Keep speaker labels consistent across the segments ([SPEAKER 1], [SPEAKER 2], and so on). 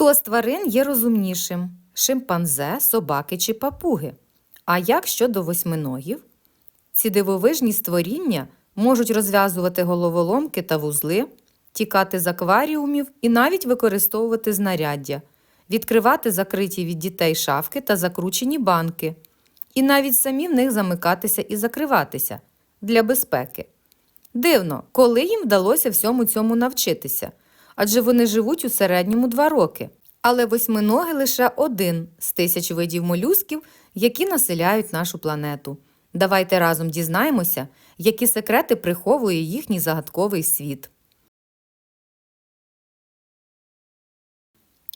[SPEAKER 1] Хто з тварин є розумнішим? Шимпанзе, собаки чи папуги? А як щодо восьминогів? Ці дивовижні створіння можуть розв'язувати головоломки та вузли, тікати з акваріумів і навіть використовувати знаряддя, відкривати закриті від дітей шафки та закручені банки, і навіть самі в них замикатися і закриватися для безпеки. Дивно, коли їм вдалося всьому цьому навчитися, адже вони живуть у середньому два роки. Але восьминоги лише один з тисяч видів молюсків, які населяють нашу планету. Давайте разом дізнаємося, які секрети приховує їхній загадковий світ.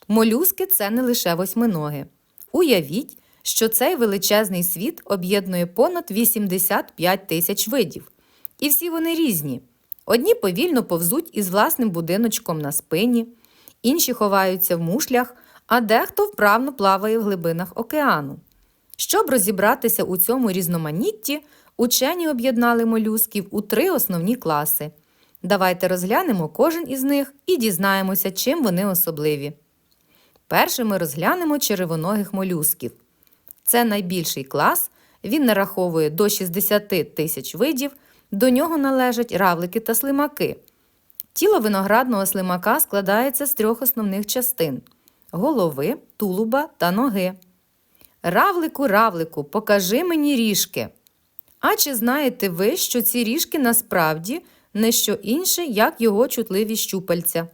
[SPEAKER 1] Молюски це не лише восьминоги. Уявіть, що цей величезний світ об'єднує понад 85 тисяч видів. І всі вони різні. Одні повільно повзуть із власним будиночком на спині, інші ховаються в мушлях, а дехто вправно плаває в глибинах океану. Щоб розібратися у цьому різноманітті, учені об'єднали молюсків у три основні класи. Давайте розглянемо кожен із них і дізнаємося, чим вони особливі. Першим ми розглянемо черевоногих молюсків. Це найбільший клас, він нараховує до 60 тисяч видів, до нього належать равлики та слимаки. Тіло виноградного слимака складається з трьох основних частин голови, тулуба та ноги. Равлику, равлику, покажи мені ріжки. А чи знаєте ви, що ці ріжки насправді не що інше, як його чутливі щупальця?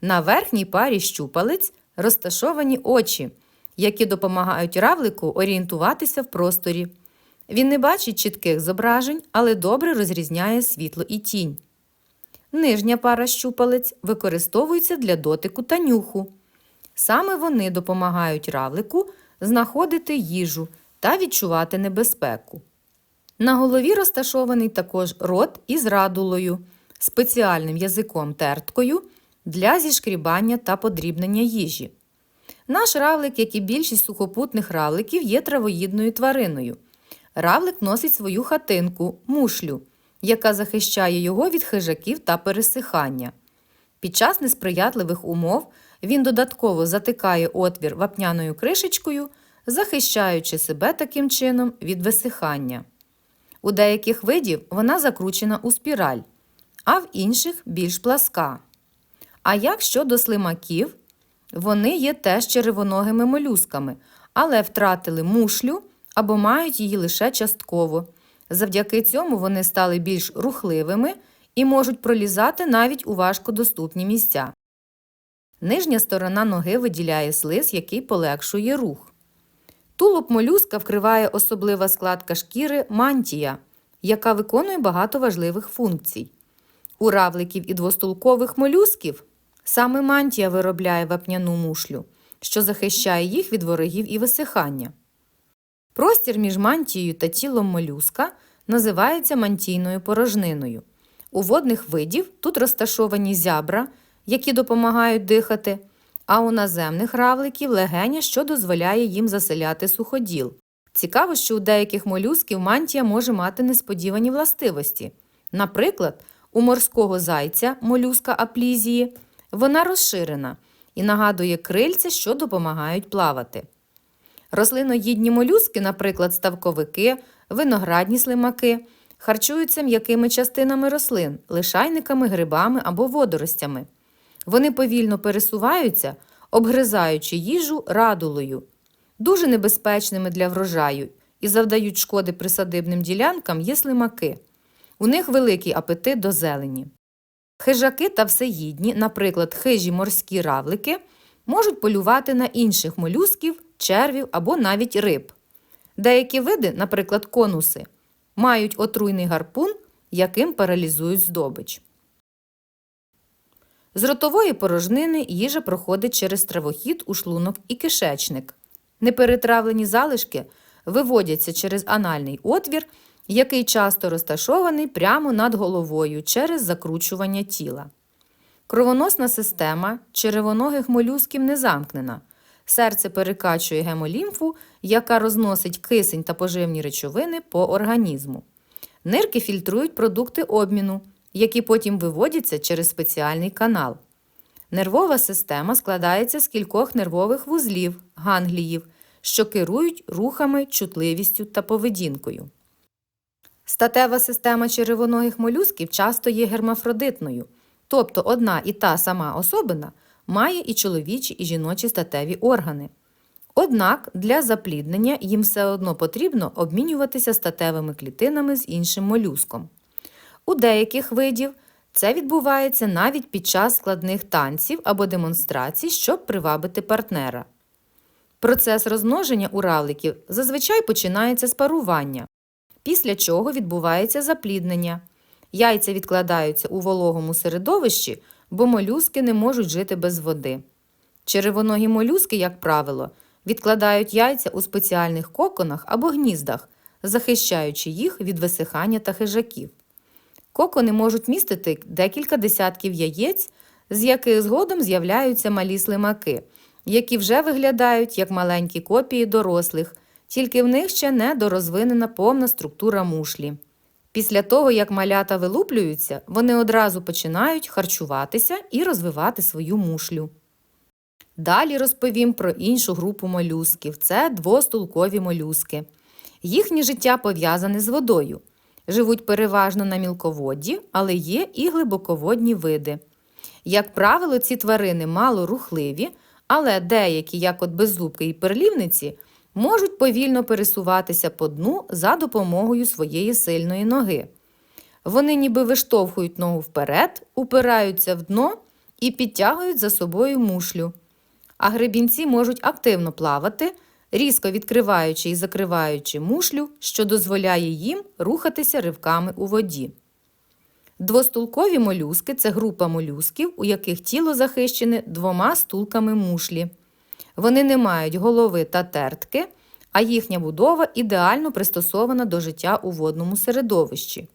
[SPEAKER 1] На верхній парі щупалець розташовані очі, які допомагають равлику орієнтуватися в просторі. Він не бачить чітких зображень, але добре розрізняє світло і тінь. Нижня пара щупалець використовується для дотику та нюху. Саме вони допомагають равлику знаходити їжу та відчувати небезпеку. На голові розташований також рот із радулою, спеціальним язиком терткою для зішкрібання та подрібнення їжі. Наш равлик, як і більшість сухопутних равликів, є травоїдною твариною. Равлик носить свою хатинку, мушлю, яка захищає його від хижаків та пересихання. Під час несприятливих умов він додатково затикає отвір вапняною кришечкою, захищаючи себе таким чином від висихання. У деяких видів вона закручена у спіраль, а в інших більш пласка. А як щодо слимаків, вони є теж черевоногими молюсками, але втратили мушлю або мають її лише частково. Завдяки цьому вони стали більш рухливими і можуть пролізати навіть у важкодоступні місця. Нижня сторона ноги виділяє слиз, який полегшує рух. Тулуб молюска вкриває особлива складка шкіри мантія, яка виконує багато важливих функцій. У равликів і двостулкових молюсків саме мантія виробляє вапняну мушлю, що захищає їх від ворогів і висихання. Простір між мантією та тілом молюска називається мантійною порожниною. У водних видів тут розташовані зябра, які допомагають дихати, а у наземних равликів легеня, що дозволяє їм заселяти суходіл. Цікаво, що у деяких молюсків мантія може мати несподівані властивості. Наприклад, у морського зайця молюска аплізії вона розширена і нагадує крильця, що допомагають плавати. Рослиноїдні молюски, наприклад, ставковики, виноградні слимаки, харчуються м'якими частинами рослин, лишайниками, грибами або водоростями. Вони повільно пересуваються, обгризаючи їжу радулою, дуже небезпечними для врожаю і завдають шкоди присадибним ділянкам є слимаки. У них великий апетит до зелені. Хижаки та всеїдні, наприклад, хижі морські равлики, можуть полювати на інших молюсків, червів або навіть риб. Деякі види, наприклад, конуси, мають отруйний гарпун, яким паралізують здобич. З ротової порожнини їжа проходить через травохід у шлунок і кишечник. Неперетравлені залишки виводяться через анальний отвір, який часто розташований прямо над головою через закручування тіла. Кровоносна система черевоногих молюсків не замкнена. Серце перекачує гемолімфу, яка розносить кисень та поживні речовини по організму. Нирки фільтрують продукти обміну, які потім виводяться через спеціальний канал. Нервова система складається з кількох нервових вузлів, гангліїв, що керують рухами, чутливістю та поведінкою. Статева система черевоногих молюсків часто є гермафродитною, тобто одна і та сама особина має і чоловічі, і жіночі статеві органи. Однак для запліднення їм все одно потрібно обмінюватися статевими клітинами з іншим молюском. У деяких видів це відбувається навіть під час складних танців або демонстрацій, щоб привабити партнера. Процес розмноження у зазвичай починається з парування, після чого відбувається запліднення. Яйця відкладаються у вологому середовищі, бо молюски не можуть жити без води. Черевоногі молюски, як правило, відкладають яйця у спеціальних коконах або гніздах, захищаючи їх від висихання та хижаків. Кокони можуть містити декілька десятків яєць, з яких згодом з'являються малі слимаки, які вже виглядають як маленькі копії дорослих, тільки в них ще не дорозвинена повна структура мушлі. Після того, як малята вилуплюються, вони одразу починають харчуватися і розвивати свою мушлю. Далі розповім про іншу групу молюсків це двостулкові молюски. Їхнє життя пов'язане з водою. Живуть переважно на мілководді, але є і глибоководні види. Як правило, ці тварини мало рухливі, але деякі, як от беззубки і перлівниці, можуть повільно пересуватися по дну за допомогою своєї сильної ноги. Вони ніби виштовхують ногу вперед, упираються в дно і підтягують за собою мушлю. А гребінці можуть активно плавати, різко відкриваючи і закриваючи мушлю, що дозволяє їм рухатися ривками у воді. Двостулкові молюски це група молюсків, у яких тіло захищене двома стулками мушлі. Вони не мають голови та тертки, а їхня будова ідеально пристосована до життя у водному середовищі.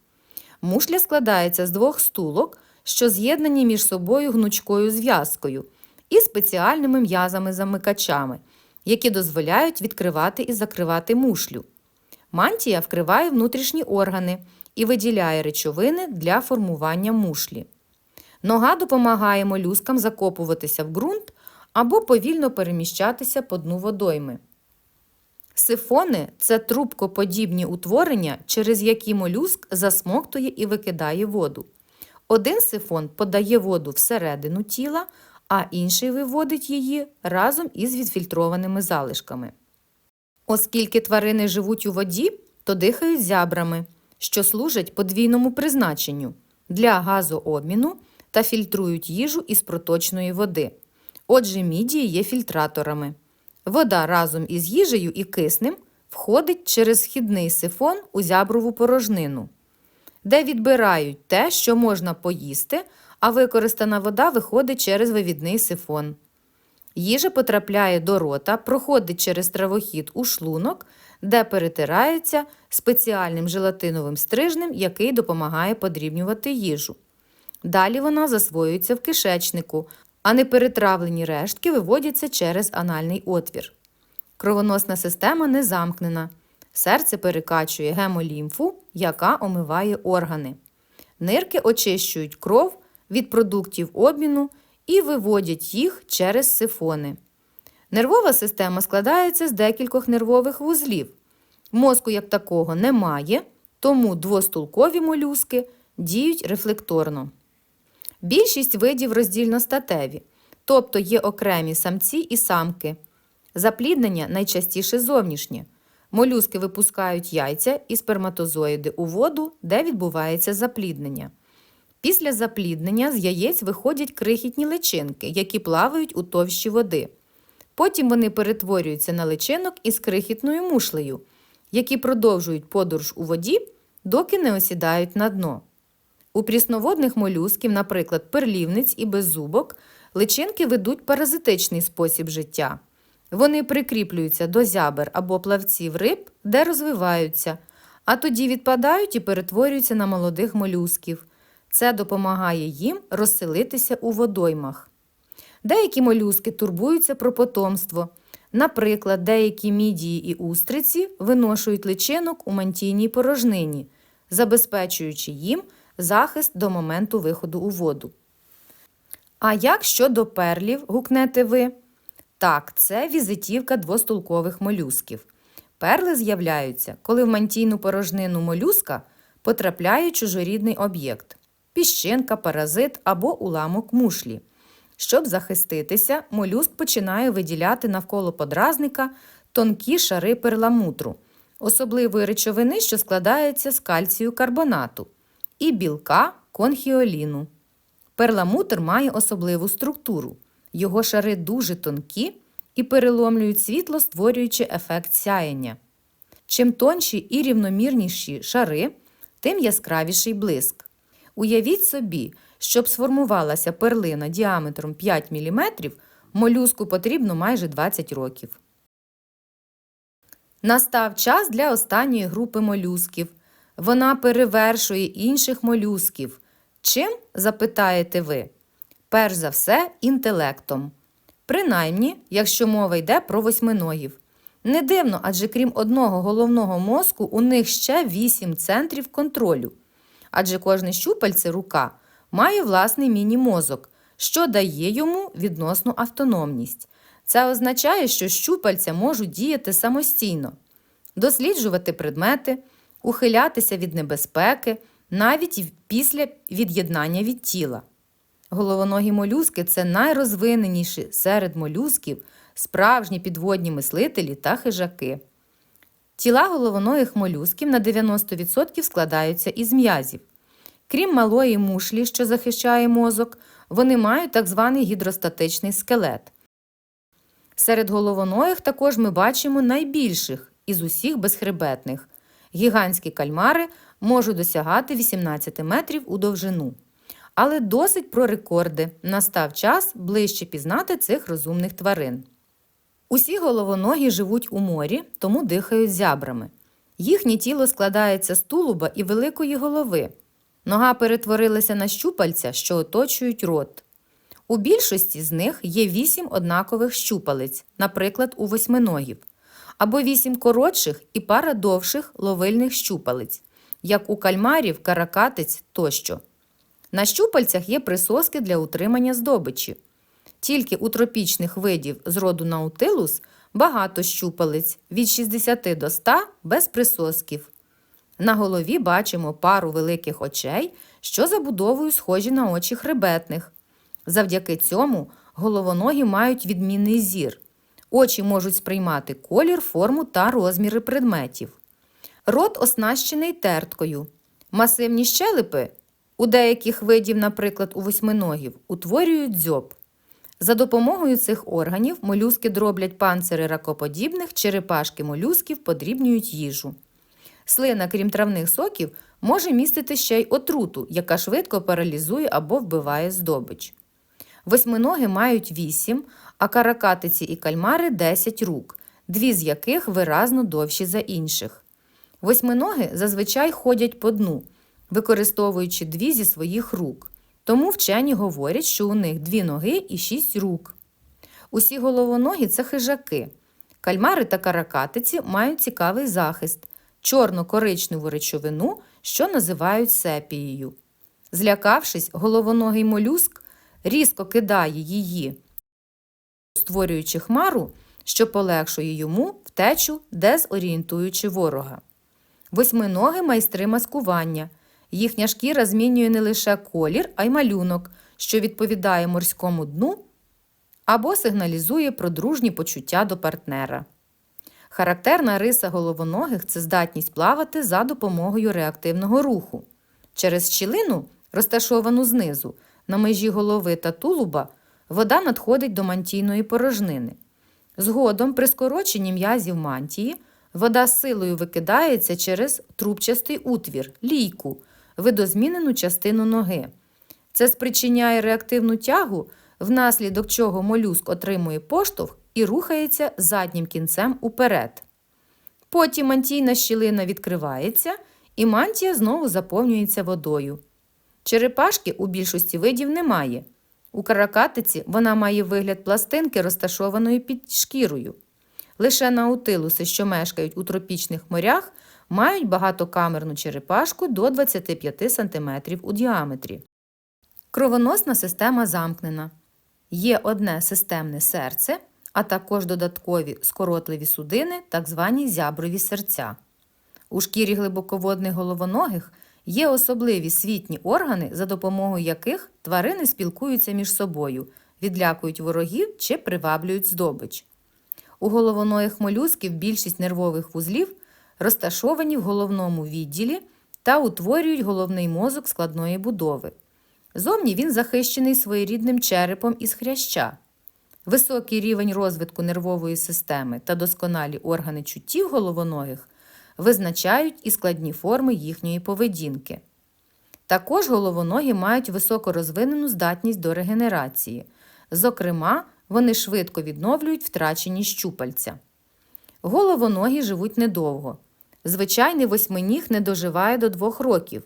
[SPEAKER 1] Мушля складається з двох стулок, що з'єднані між собою гнучкою зв'язкою і спеціальними м'язами-замикачами, які дозволяють відкривати і закривати мушлю. Мантія вкриває внутрішні органи і виділяє речовини для формування мушлі. Нога допомагає молюскам закопуватися в ґрунт або повільно переміщатися по дну водойми. Сифони це трубкоподібні утворення, через які молюск засмоктує і викидає воду. Один сифон подає воду всередину тіла, а інший виводить її разом із відфільтрованими залишками. Оскільки тварини живуть у воді, то дихають зябрами, що служать подвійному призначенню для газообміну та фільтрують їжу із проточної води. Отже, мідії є фільтраторами. Вода разом із їжею і киснем входить через східний сифон у зяброву порожнину, де відбирають те, що можна поїсти, а використана вода виходить через вивідний сифон. Їжа потрапляє до рота, проходить через травохід у шлунок, де перетирається спеціальним желатиновим стрижнем, який допомагає подрібнювати їжу. Далі вона засвоюється в кишечнику, а неперетравлені рештки виводяться через анальний отвір. Кровоносна система не замкнена. Серце перекачує гемолімфу, яка омиває органи. Нирки очищують кров від продуктів обміну і виводять їх через сифони. Нервова система складається з декількох нервових вузлів. Мозку як такого немає, тому двостулкові молюски діють рефлекторно. Більшість видів роздільностатеві, тобто є окремі самці і самки. Запліднення найчастіше зовнішнє. Молюски випускають яйця і сперматозоїди у воду, де відбувається запліднення. Після запліднення з яєць виходять крихітні личинки, які плавають у товщі води. Потім вони перетворюються на личинок із крихітною мушлею, які продовжують подорож у воді, доки не осідають на дно. У прісноводних молюсків, наприклад, перлівниць і беззубок, личинки ведуть паразитичний спосіб життя. Вони прикріплюються до зябер або плавців риб, де розвиваються, а тоді відпадають і перетворюються на молодих молюсків. Це допомагає їм розселитися у водоймах. Деякі молюски турбуються про потомство. Наприклад, деякі мідії і устриці виношують личинок у мантійній порожнині, забезпечуючи їм захист до моменту виходу у воду. А як щодо перлів, гукнете ви? Так, це візитівка двостулкових молюсків. Перли з'являються, коли в мантійну порожнину молюска потрапляє чужорідний об'єкт піщинка, паразит або уламок мушлі. Щоб захиститися, молюск починає виділяти навколо подразника тонкі шари перламутру, особливої речовини, що складається з кальцію карбонату, і білка конхіоліну. Перламутр має особливу структуру. Його шари дуже тонкі і переломлюють світло, створюючи ефект сяєння. Чим тонші і рівномірніші шари, тим яскравіший блиск. Уявіть собі, щоб сформувалася перлина діаметром 5 мм, молюску потрібно майже 20 років. Настав час для останньої групи молюсків. Вона перевершує інших молюсків. Чим, запитаєте ви? Перш за все, інтелектом. Принаймні, якщо мова йде про восьминогів. Не дивно, адже крім одного головного мозку, у них ще вісім центрів контролю. Адже кожне щупальце рука має власний міні-мозок, що дає йому відносну автономність. Це означає, що щупальця можуть діяти самостійно, досліджувати предмети, ухилятися від небезпеки, навіть після від'єднання від тіла. Головоногі молюски це найрозвиненіші серед молюсків, справжні підводні мислителі та хижаки. Тіла головоногих молюсків на 90% складаються із м'язів. Крім малої мушлі, що захищає мозок, вони мають так званий гідростатичний скелет. Серед головоногих також ми бачимо найбільших із усіх безхребетних. Гігантські кальмари можуть досягати 18 метрів у довжину. Але досить про рекорди. Настав час ближче пізнати цих розумних тварин. Усі головоногі живуть у морі, тому дихають зябрами. Їхнє тіло складається з тулуба і великої голови. Нога перетворилася на щупальця, що оточують рот. У більшості з них є вісім однакових щупалець, наприклад, у восьминогів, або вісім коротших і пара довших ловильних щупалець, як у кальмарів, каракатиць тощо. На щупальцях є присоски для утримання здобичі. Тільки у тропічних видів з роду наутилус багато щупалець від 60 до 100 без присосків. На голові бачимо пару великих очей, що забудовою схожі на очі хребетних. Завдяки цьому головоногі мають відмінний зір. Очі можуть сприймати колір, форму та розміри предметів. Рот оснащений терткою. Масивні щелепи у деяких видів, наприклад, у восьминогів, утворюють дзьоб. За допомогою цих органів молюски дроблять панцири ракоподібних, черепашки молюсків подрібнюють їжу. Слина, крім травних соків, може містити ще й отруту, яка швидко паралізує або вбиває здобич. Восьминоги мають 8, а каракатиці і кальмари 10 рук, дві з яких виразно довші за інших. Восьминоги зазвичай ходять по дну, використовуючи дві зі своїх рук. Тому вчені говорять, що у них дві ноги і шість рук. Усі головоногі це хижаки. Кальмари та каракатиці мають цікавий захист чорно-коричневу речовину, що називають сепією. Злякавшись, головоногий молюск різко кидає її, створюючи хмару, що полегшує йому втечу, дезорієнтуючи ворога. Восьминоги майстри маскування. Їхня шкіра змінює не лише колір, а й малюнок, що відповідає морському дну або сигналізує про дружні почуття до партнера. Характерна риса головоногих це здатність плавати за допомогою реактивного руху. Через щілину, розташовану знизу, на межі голови та тулуба, вода надходить до мантійної порожнини. Згодом, при скороченні м'язів мантії, вода силою викидається через трубчастий утвір, лійку, видозмінену частину ноги. Це спричиняє реактивну тягу, внаслідок чого молюск отримує поштовх і рухається заднім кінцем уперед. Потім мантійна щілина відкривається, і мантія знову заповнюється водою. Черепашки у більшості видів немає. У каракатиці вона має вигляд пластинки, розташованої під шкірою. Лише наутилуси, що мешкають у тропічних морях, мають багатокамерну черепашку до 25 см у діаметрі. Кровоносна система замкнена. Є одне системне серце, а також додаткові скоротливі судини, так звані зяброві серця. У шкірі глибоководних головоногих є особливі світні органи, за допомогою яких тварини спілкуються між собою, відлякують ворогів чи приваблюють здобич. У головоногих молюсків більшість нервових вузлів розташовані в головному відділі та утворюють головний мозок складної будови. Зовні він захищений своєрідним черепом із хряща. Високий рівень розвитку нервової системи та досконалі органи чуттів головоногих визначають і складні форми їхньої поведінки. Також головоногі мають високо розвинену здатність до регенерації. Зокрема, вони швидко відновлюють втрачені щупальця. Головоногі живуть недовго. Звичайний восьминіг не доживає до двох років.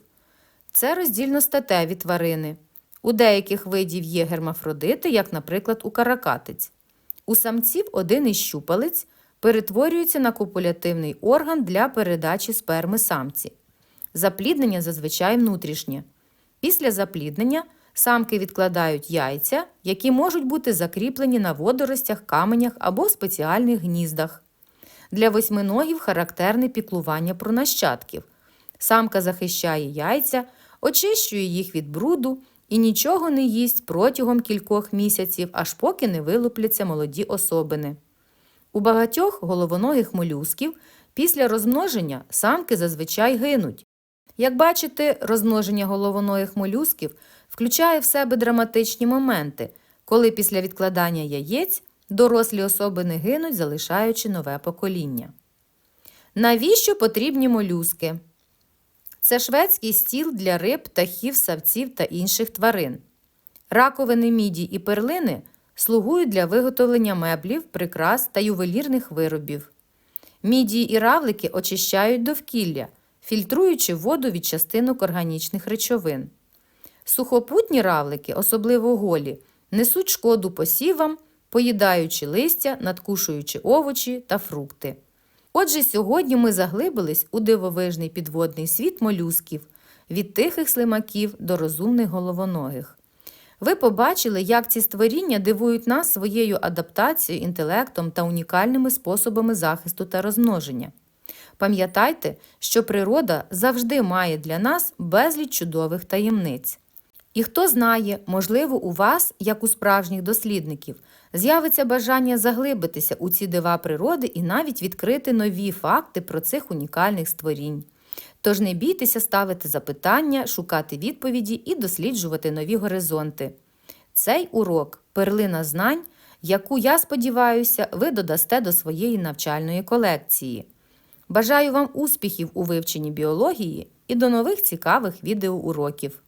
[SPEAKER 1] Це роздільностатеві тварини. У деяких видів є гермафродити, як, наприклад, у каракатиць. У самців один із щупалець перетворюється на копулятивний орган для передачі сперми самці. Запліднення зазвичай внутрішнє. Після запліднення самки відкладають яйця, які можуть бути закріплені на водоростях, каменях або спеціальних гніздах. Для восьминогів характерне піклування про нащадків. Самка захищає яйця, очищує їх від бруду і нічого не їсть протягом кількох місяців, аж поки не вилупляться молоді особини. У багатьох головоногих молюсків після розмноження самки зазвичай гинуть. Як бачите, розмноження головоногих молюсків включає в себе драматичні моменти, коли після відкладання яєць дорослі особини гинуть, залишаючи нове покоління. Навіщо потрібні молюски? Це шведський стіл для риб, птахів, савців та інших тварин. Раковини міді і перлини слугують для виготовлення меблів, прикрас та ювелірних виробів. Мідії і равлики очищають довкілля, фільтруючи воду від частинок органічних речовин. Сухопутні равлики, особливо голі, несуть шкоду посівам, поїдаючи листя, надкушуючи овочі та фрукти. Отже, сьогодні ми заглибились у дивовижний підводний світ молюсків від тихих слимаків до розумних головоногих. Ви побачили, як ці створіння дивують нас своєю адаптацією, інтелектом та унікальними способами захисту та розмноження. Пам'ятайте, що природа завжди має для нас безліч чудових таємниць. І хто знає, можливо, у вас, як у справжніх дослідників, з'явиться бажання заглибитися у ці дива природи і навіть відкрити нові факти про цих унікальних створінь. Тож не бійтеся ставити запитання, шукати відповіді і досліджувати нові горизонти. Цей урок перлина знань, яку, я сподіваюся, ви додасте до своєї навчальної колекції. Бажаю вам успіхів у вивченні біології і до нових цікавих відеоуроків!